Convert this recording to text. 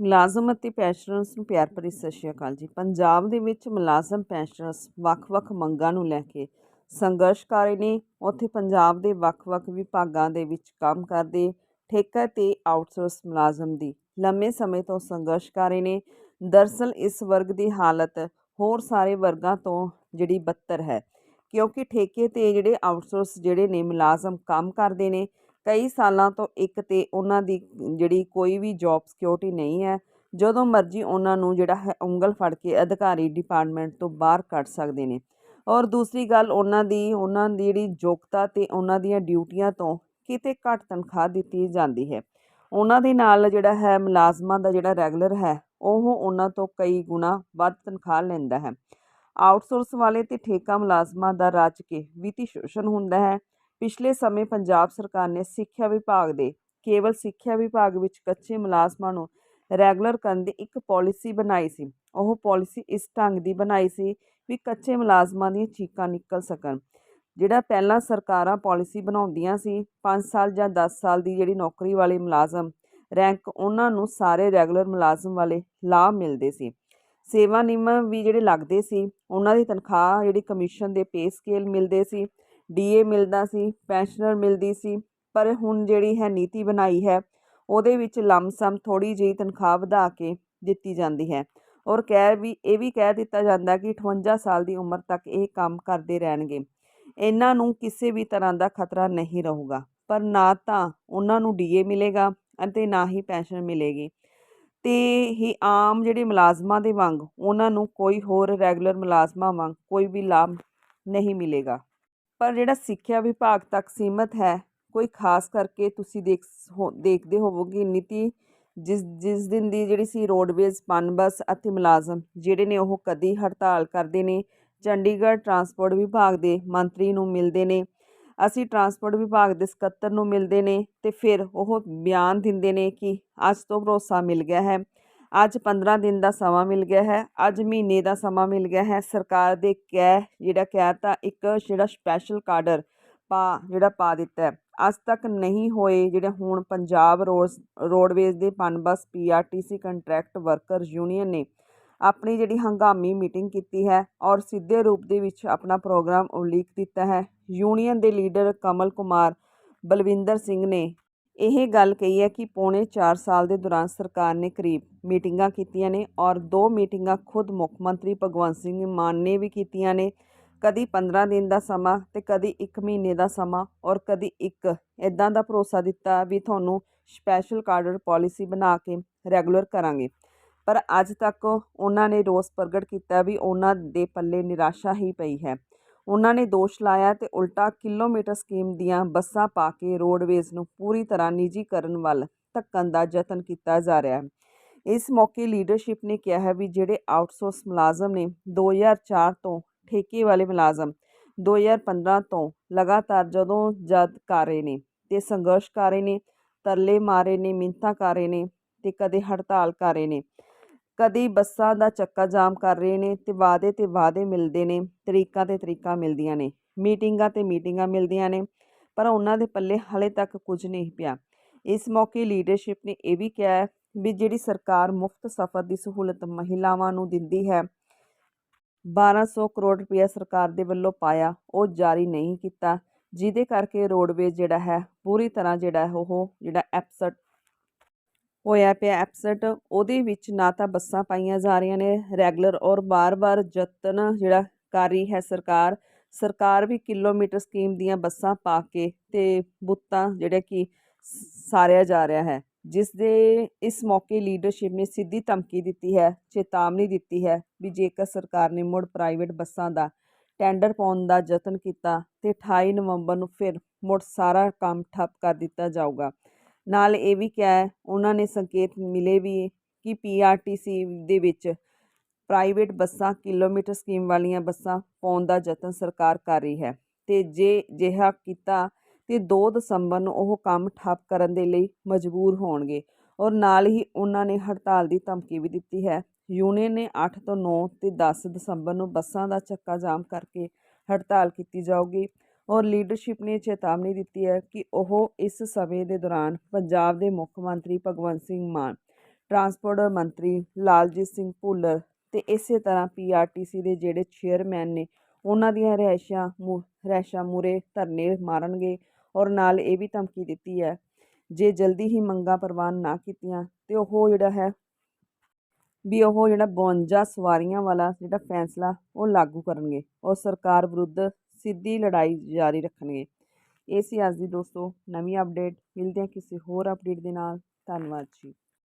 ਮੁਲਾਜ਼ਮ ਅਤੇ ਪੈਨਸ਼ਨਰਸ ਨੂੰ ਪਿਆਰ ਭਰੀ ਸਤਿ ਸ਼੍ਰੀ ਅਕਾਲ ਜੀ। ਪੰਜਾਬ ਦੇ ਵਿੱਚ ਮੁਲਾਜ਼ਮ ਪੈਨਸ਼ਨਰਸ ਵੱਖ-ਵੱਖ ਮੰਗਾਂ ਨੂੰ ਲੈ ਕੇ ਸੰਘਰਸ਼ ਕਰ ਰਹੇ ਨੇ। ਉੱਥੇ ਪੰਜਾਬ ਦੇ ਵੱਖ-ਵੱਖ ਵਿਭਾਗਾਂ ਦੇ ਵਿੱਚ ਕੰਮ ਕਰਦੇ ਠੇਕਾ ਤੇ ਆਊਟਸੋਰਸ ਮੁਲਾਜ਼ਮ ਦੀ ਲੰਮੇ ਸਮੇਂ ਤੋਂ ਸੰਘਰਸ਼ ਕਰ ਰਹੇ ਨੇ। ਦਰਅਸਲ ਇਸ ਵਰਗ ਦੀ ਹਾਲਤ ਹੋਰ ਸਾਰੇ ਵਰਗਾਂ ਤੋਂ ਜਿਹੜੀ ਬੱਤਰ ਹੈ, ਕਿਉਂਕਿ ਠੇਕੇ ਤੇ ਜਿਹੜੇ ਆਊਟਸੋਰਸ ਜਿਹੜੇ ਨੇ ਮੁਲਾਜ਼ਮ ਕੰਮ ਕਰਦੇ ਨੇ ਕਈ ਸਾਲਾਂ ਤੋਂ ਇੱਕ ਤੇ ਉਹਨਾਂ ਦੀ ਜਿਹੜੀ ਕੋਈ ਵੀ ਜੌਬ ਸਿਕਿਉਰਿਟੀ ਨਹੀਂ ਹੈ, ਜਦੋਂ ਮਰਜ਼ੀ ਉਹਨਾਂ ਨੂੰ ਜਿਹੜਾ ਹੈ ਉਂਗਲ ਫੜ ਕੇ ਅਧਿਕਾਰੀ ਡਿਪਾਰਟਮੈਂਟ ਤੋਂ ਬਾਹਰ ਕੱਢ ਸਕਦੇ ਨੇ। ਔਰ ਦੂਸਰੀ ਗੱਲ, ਉਹਨਾਂ ਦੀ ਉਹਨਾਂ ਦੀ ਜਿਹੜੀ ਯੋਗਤਾ ਤੇ ਉਹਨਾਂ ਦੀਆਂ ਡਿਊਟੀਆਂ ਤੋਂ ਕਿਤੇ ਘੱਟ ਤਨਖਾਹ ਦਿੱਤੀ ਜਾਂਦੀ ਹੈ। ਉਹਨਾਂ ਦੇ ਨਾਲ ਜਿਹੜਾ ਹੈ ਮੁਲਾਜ਼ਮਾਂ ਦਾ ਜਿਹੜਾ ਰੈਗੂਲਰ ਹੈ, ਉਹ ਉਹਨਾਂ ਤੋਂ ਕਈ ਗੁਣਾ ਵੱਧ ਤਨਖਾਹ ਲੈਂਦਾ ਹੈ। ਆਊਟਸੋਰਸ ਵਾਲੇ ਤੇ ਠੇਕਾ ਮੁਲਾਜ਼ਮਾਂ ਦਾ ਰਚ ਕੇ ਵਿੱਤੀ ਸ਼ੋਸ਼ਣ ਹੁੰਦਾ ਹੈ। ਪਿਛਲੇ ਸਮੇਂ ਪੰਜਾਬ ਸਰਕਾਰ ਨੇ ਸਿੱਖਿਆ ਵਿਭਾਗ ਦੇ ਕੇਵਲ ਸਿੱਖਿਆ ਵਿਭਾਗ ਵਿੱਚ ਕੱਚੇ ਮੁਲਾਜ਼ਮਾਂ ਨੂੰ ਰੈਗੂਲਰ ਕਰਨ ਦੀ ਇੱਕ ਪਾਲਿਸੀ ਬਣਾਈ ਸੀ। ਉਹ ਪਾਲਿਸੀ ਇਸ ਢੰਗ ਦੀ ਬਣਾਈ ਸੀ ਵੀ ਕੱਚੇ ਮੁਲਾਜ਼ਮਾਂ ਦੀਆਂ ਚੀਕਾਂ ਨਿਕਲ ਸਕਣ। ਜਿਹੜਾ ਪਹਿਲਾਂ ਸਰਕਾਰਾਂ ਪਾਲਿਸੀ ਬਣਾਉਂਦੀਆਂ ਸੀ 5 ਸਾਲ ਜਾਂ 10 ਸਾਲ ਦੀ ਜਿਹੜੀ ਨੌਕਰੀ ਵਾਲੇ ਮੁਲਾਜ਼ਮ, ਰੈਂਕ ਉਹਨਾਂ ਨੂੰ ਸਾਰੇ ਰੈਗੂਲਰ ਮੁਲਾਜ਼ਮ ਵਾਲੇ ਲਾਭ ਮਿਲਦੇ ਸੀ। ਸੇਵਾ ਨਿਯਮ ਵੀ ਜਿਹੜੇ ਲੱਗਦੇ ਸੀ, ਉਹਨਾਂ ਦੀ ਤਨਖਾਹ ਜਿਹੜੀ ਕਮਿਸ਼ਨ ਦੇ ਪੇ ਸਕੇਲ ਮਿਲਦੇ ਸੀ ਡੀਏ ਮਿਲਦਾ ਸੀ ਪੈਨਸ਼ਨਰ ਮਿਲਦੀ ਸੀ, ਪਰ ਹੁਣ ਜਿਹੜੀ ਹੈ ਨੀਤੀ ਬਣਾਈ ਹੈ, ਉਹਦੇ ਵਿੱਚ ਲੰਮਸਮ ਥੋੜੀ ਜਿਹੀ ਤਨਖਾਹ ਵਧਾ ਕੇ ਦਿੱਤੀ ਜਾਂਦੀ ਹੈ। ਔਰ ਕਹਿ ਵੀ, ਇਹ ਵੀ ਕਹਿ ਦਿੱਤਾ ਜਾਂਦਾ ਕਿ 58 ਸਾਲ ਦੀ ਉਮਰ ਤੱਕ ਇਹ ਕੰਮ ਕਰਦੇ ਰਹਿਣਗੇ। ਇਹਨਾਂ ਨੂੰ ਕਿਸੇ ਵੀ ਤਰ੍ਹਾਂ ਦਾ ਖਤਰਾ ਨਹੀਂ ਰਹੂਗਾ, ਪਰ ਨਾ ਤਾਂ ਉਹਨਾਂ ਨੂੰ ਡੀਏ ਮਿਲੇਗਾ ਅਤੇ ਨਾ ਹੀ ਪੈਨਸ਼ਨ ਮਿਲੇਗੀ। ਤੇ ਹੀ ਆਮ ਜਿਹੜੇ ਮੁਲਾਜ਼ਮਾਂ ਦੇ ਵਾਂਗ, ਉਹਨਾਂ ਨੂੰ ਕੋਈ ਹੋਰ ਰੈਗੂਲਰ ਮੁਲਾਜ਼ਮਾਂ ਵਾਂਗ ਕੋਈ ਵੀ ਲਾਭ ਨਹੀਂ ਮਿਲੇਗਾ। ਪਰ ਜਿਹੜਾ ਸਿੱਖਿਆ ਵਿਭਾਗ ਤੱਕ ਸੀਮਤ ਹੈ, ਕੋਈ ਖਾਸ ਕਰਕੇ ਤੁਸੀਂ ਦੇਖ ਹੋ- ਦੇਖਦੇ ਹੋਵੋਗੇ ਨੀਤੀ ਜਿਸ ਜਿਸ ਦਿਨ ਦੀ ਜਿਹੜੀ ਸੀ ਰੋਡਵੇਜ਼ ਪਨ ਬੱਸ ਅਤੇ ਮੁਲਾਜ਼ਮ ਜਿਹੜੇ ਨੇ ਉਹ ਕਦੀ ਹੜਤਾਲ ਕਰਦੇ ਨੇ, ਚੰਡੀਗੜ੍ਹ ਟਰਾਂਸਪੋਰਟ ਵਿਭਾਗ ਦੇ ਮੰਤਰੀ ਨੂੰ ਮਿਲਦੇ ਨੇ, ਅਸੀਂ ਟਰਾਂਸਪੋਰਟ ਵਿਭਾਗ ਦੇ ਸਕੱਤਰ ਨੂੰ ਮਿਲਦੇ ਨੇ ਤੇ ਫਿਰ ਉਹ ਬਿਆਨ ਦਿੰਦੇ ਨੇ ਕਿ ਅੱਜ ਤੋਂ ਭਰੋਸਾ ਮਿਲ ਗਿਆ ਹੈ। ਅੱਜ 15 ਦਿਨ ਦਾ ਸਮਾਂ ਮਿਲ ਗਿਆ ਹੈ, ਅੱਜ ਮਹੀਨੇ ਦਾ ਸਮਾਂ ਮਿਲ ਗਿਆ ਹੈ। ਸਰਕਾਰ ਦੇ ਕਹਿ, ਜਿਹੜਾ ਕਹਿ ਤਾ, ਇੱਕ ਜਿਹੜਾ ਸਪੈਸ਼ਲ ਕਾਰਡਰ ਪਾ, ਜਿਹੜਾ ਪਾ ਦਿੱਤਾ ਅੱਜ ਤੱਕ ਨਹੀਂ ਹੋਏ ਜਿਹੜੇ ਹੁਣ ਪੰਜਾਬ ਰੋਡਸ ਰੋਡਵੇਜ਼ ਦੇ Punbus PRTC contract worker union ਨੇ ਆਪਣੀ ਜਿਹੜੀ ਹੰਗਾਮੀ ਮੀਟਿੰਗ ਕੀਤੀ ਹੈ ਔਰ ਸਿੱਧੇ ਰੂਪ ਦੇ ਵਿੱਚ ਆਪਣਾ ਪ੍ਰੋਗਰਾਮ ਉਲੀਕ ਦਿੱਤਾ ਹੈ। ਯੂਨੀਅਨ ਦੇ ਲੀਡਰ ਕਮਲ ਕੁਮਾਰ ਬਲਵਿੰਦਰ ਸਿੰਘ ਨੇ ਇਹ ਗੱਲ ਕਹੀ ਹੈ ਕਿ ਪੌਣੇ 4 ਸਾਲ ਦੇ ਦੌਰਾਨ ਸਰਕਾਰ ਨੇ ਕਰੀਬ ਮੀਟਿੰਗਾਂ ਕੀਤੀਆਂ ਨੇ ਔਰ ਦੋ ਮੀਟਿੰਗਾਂ ਖੁਦ ਮੁੱਖ ਮੰਤਰੀ ਭਗਵੰਤ ਸਿੰਘ ਮਾਨ ਨੇ ਵੀ ਕੀਤੀਆਂ ਨੇ। ਕਦੀ 15 ਦਿਨ ਦਾ ਸਮਾਂ ਤੇ ਕਦੀ 1 ਮਹੀਨੇ ਦਾ ਸਮਾਂ ਔਰ ਕਦੀ ਇੱਕ। ਇਦਾਂ ਦਾ ਭਰੋਸਾ ਦਿੱਤਾ ਵੀ ਤੁਹਾਨੂੰ ਸਪੈਸ਼ਲ ਕਾਰਡਰ ਪਾਲਿਸੀ ਬਣਾ ਕੇ ਰੈਗੂਲਰ ਕਰਾਂਗੇ। ਪਰ ਅੱਜ ਤੱਕ ਉਹਨਾਂ ਨੇ ਰੋਸ ਪ੍ਰਗਟ ਕੀਤਾ ਵੀ ਉਹਨਾਂ ਦੇ ਪੱਲੇ ਨਿਰਾਸ਼ਾ ਹੀ ਪਈ ਹੈ। ਉਹਨਾਂ ਨੇ ਦੋਸ਼ ਲਾਇਆ ਤੇ ਉਲਟਾ ਕਿਲੋਮੀਟਰ ਸਕੀਮ ਦੀਆਂ ਬੱਸਾਂ ਪਾ ਕੇ ਰੋਡਵੇਜ਼ ਨੂੰ ਪੂਰੀ ਤਰ੍ਹਾਂ ਨਿੱਜੀਕਰਨ ਵੱਲ ਧੱਕਣ ਦਾ ਯਤਨ ਕੀਤਾ ਜਾ ਰਿਹਾ ਹੈ। ਇਸ ਮੌਕੇ ਲੀਡਰਸ਼ਿਪ ਨੇ ਕਿਹਾ ਹੈ ਵੀ ਜਿਹੜੇ ਆਊਟਸੋਰਸ ਮੁਲਾਜ਼ਮ ਨੇ 2004 ਤੋਂ ਠੇਕੇ ਵਾਲੇ ਮੁਲਾਜ਼ਮ 2015 ਤੋਂ ਲਗਾਤਾਰ ਜਦੋਂ ਜਦ ਕਰ ਰਹੇ ਨੇ ਤੇ ਸੰਘਰਸ਼ ਕਰ ਰਹੇ ਨੇ, ਤਰਲੇ ਮਾਰੇ ਨੇ ਮਿੰਤਾ ਕਰ ਰਹੇ ਨੇ ਤੇ ਕਦੇ ਹੜਤਾਲ ਕਰ ਰਹੇ ਨੇ। ਕਦੀ ਬੱਸਾਂ ਦਾ ਚੱਕਾ ਜਾਮ ਕਰ ਰਹੇ ਨੇ ਤੇ ਵਾਅਦੇ ਤੇ ਵਾਅਦੇ ਮਿਲਦੇ ਨੇ, ਤਰੀਕਾਂ ਤੇ ਤਰੀਕਾਂ ਮਿਲਦੀਆਂ ਨੇ, ਮੀਟਿੰਗਾਂ ਤੇ ਮੀਟਿੰਗਾਂ ਮਿਲਦੀਆਂ ਨੇ, ਪਰ ਉਹਨਾਂ ਦੇ ਪੱਲੇ ਹਲੇ ਤੱਕ ਕੁਝ ਨਹੀਂ ਪਿਆ। ਇਸ ਮੌਕੇ ਲੀਡਰਸ਼ਿਪ ਨੇ ਇਹ ਵੀ ਕਿਹਾ ਵੀ ਜਿਹੜੀ ਸਰਕਾਰ ਮੁਫਤ ਸਫ਼ਰ ਦੀ ਸਹੂਲਤ ਮਹਿਲਾਵਾਂ ਨੂੰ ਦਿੰਦੀ ਹੈ 1200 ਕਰੋੜ ਰੁਪਇਆ ਸਰਕਾਰ ਦੇ ਵੱਲੋਂ ਪਾਇਆ, ਉਹ ਜਾਰੀ ਨਹੀਂ ਕੀਤਾ, ਜਿਹਦੇ ਕਰਕੇ ਰੋਡਵੇਜ਼ ਜਿਹੜਾ ਹੈ, ਪੂਰੀ ਤਰ੍ਹਾਂ ਜਿਹੜਾ ਉਹ ਜਿਹੜਾ ਐਪਸਟ ਹੋਇਆ ਪਿਆ ਐਪਸਟ ਉਹਦੇ ਵਿੱਚ ਨਾ ਤਾਂ ਬੱਸਾਂ ਪਾਈਆਂ ਜਾ ਰਹੀਆਂ ਨੇ ਰੈਗੂਲਰ ਔਰ ਬਾਰ-ਬਾਰ ਯਤਨ ਜਿਹੜਾ ਕਰ ਰਹੀ ਹੈ ਸਰਕਾਰ ਸਰਕਾਰ ਵੀ ਕਿਲੋਮੀਟਰ ਸਕੀਮ ਦੀਆਂ ਬੱਸਾਂ ਪਾ ਕੇ ਤੇ ਬੁੱਤਾਂ ਜਿਹੜੇ ਕਿ ਸਾਰਿਆ ਜਾ ਰਿਹਾ ਹੈ, ਜਿਸ ਦੇ, ਇਸ ਮੌਕੇ ਲੀਡਰਸ਼ਿਪ ਨੇ ਸਿੱਧੀ ਧਮਕੀ ਦਿੱਤੀ ਹੈ, ਚੇਤਾਵਨੀ ਦਿੱਤੀ ਹੈ ਵੀ ਜੇਕਰ ਸਰਕਾਰ ਨੇ ਮੁੜ ਪ੍ਰਾਈਵੇਟ ਬੱਸਾਂ ਦਾ ਟੈਂਡਰ ਪਾਉਣ ਦਾ ਯਤਨ ਕੀਤਾ ਤੇ 28 ਨਵੰਬਰ ਨੂੰ ਫਿਰ ਮੁੜ ਸਾਰਾ ਕੰਮ ਠੱਪ ਕਰ ਦਿੱਤਾ ਜਾਊਗਾ। ਨਾਲ ਇਹ ਵੀ ਕਿਹਾ ਹੈ, ਉਹਨਾਂ ਨੇ ਸੰਕੇਤ ਮਿਲੇ ਵੀ ਕਿ ਪੀਆਰਟੀਸੀ ਦੇ ਵਿੱਚ ਪ੍ਰਾਈਵੇਟ ਬੱਸਾਂ ਕਿਲੋਮੀਟਰ ਸਕੀਮ ਵਾਲੀਆਂ ਬੱਸਾਂ ਪਾਉਣ ਦਾ ਯਤਨ ਸਰਕਾਰ ਕਰ ਰਹੀ ਹੈ ਤੇ ਜੇ ਜਿਹਾ ਕੀਤਾ ਤੇ 2 ਦਸੰਬਰ ਨੂੰ ਉਹ ਕੰਮ ਠੱਪ ਕਰਨ ਦੇ ਲਈ ਮਜਬੂਰ ਹੋਣਗੇ ਔਰ ਨਾਲ ਹੀ ਉਹਨਾਂ ਨੇ ਹੜਤਾਲ ਦੀ ਧਮਕੀ ਵੀ ਦਿੱਤੀ ਹੈ। ਯੂਨੀਅਨ ਨੇ 8 ਤੋਂ 9 ਤੇ 10 ਦਸੰਬਰ ਨੂੰ ਬੱਸਾਂ ਦਾ ਚੱਕਾ ਜਾਮ ਕਰਕੇ ਹੜਤਾਲ ਕੀਤੀ ਜਾਊਗੀ। ਔਰ ਲੀਡਰਸ਼ਿਪ ਨੇ ਚੇਤਾਵਨੀ ਦਿੱਤੀ ਹੈ ਕਿ ਉਹ ਇਸ ਸਮੇਂ ਦੇ ਦੌਰਾਨ ਪੰਜਾਬ ਦੇ ਮੁੱਖ ਮੰਤਰੀ ਭਗਵੰਤ ਸਿੰਘ ਮਾਨ ਟਰਾਂਸਪੋਰਟ ਮੰਤਰੀ ਲਾਲਜੀਤ ਸਿੰਘ ਭੁੱਲਰ ਤੇ ਇਸੇ ਤਰ੍ਹਾਂ ਪੀਆਰਟੀਸੀ ਦੇ ਜਿਹੜੇ ਚੇਅਰਮੈਨ ਨੇ, ਉਹਨਾਂ ਦੀਆਂ ਰਹਿਸ਼ਾਂ ਮੁ, ਰਿਹਾਇਸ਼ਾਂ ਮੂਹਰੇ ਧਰਨੇ ਮਾਰਨਗੇ ਔਰ ਨਾਲ ਇਹ ਵੀ ਧਮਕੀ ਦਿੱਤੀ ਹੈ, ਜੇ ਜਲਦੀ ਹੀ ਮੰਗਾਂ ਪ੍ਰਵਾਨ ਨਾ ਕੀਤੀਆਂ ਤੇ ਉਹ ਜਿਹੜਾ ਹੈ ਵੀ ਉਹ ਜਿਹੜਾ 52 ਸਵਾਰੀਆਂ ਵਾਲਾ ਜਿਹੜਾ ਫੈਸਲਾ ਉਹ ਲਾਗੂ ਕਰਨਗੇ ਔਰ ਸਰਕਾਰ ਵਿਰੁੱਧ ਸਿੱਧੀ ਲੜਾਈ ਜਾਰੀ ਰੱਖਣਗੇ। ਇਹ ਸੀ ਅੱਜ ਦੀ ਦੋਸਤੋ, ਨਵੀਂ ਅਪਡੇਟ ਮਿਲਦੇ ਹਾਂ ਕਿਸੇ ਹੋਰ ਅਪਡੇਟ ਦੇ ਨਾਲ। ਧੰਨਵਾਦ ਜੀ।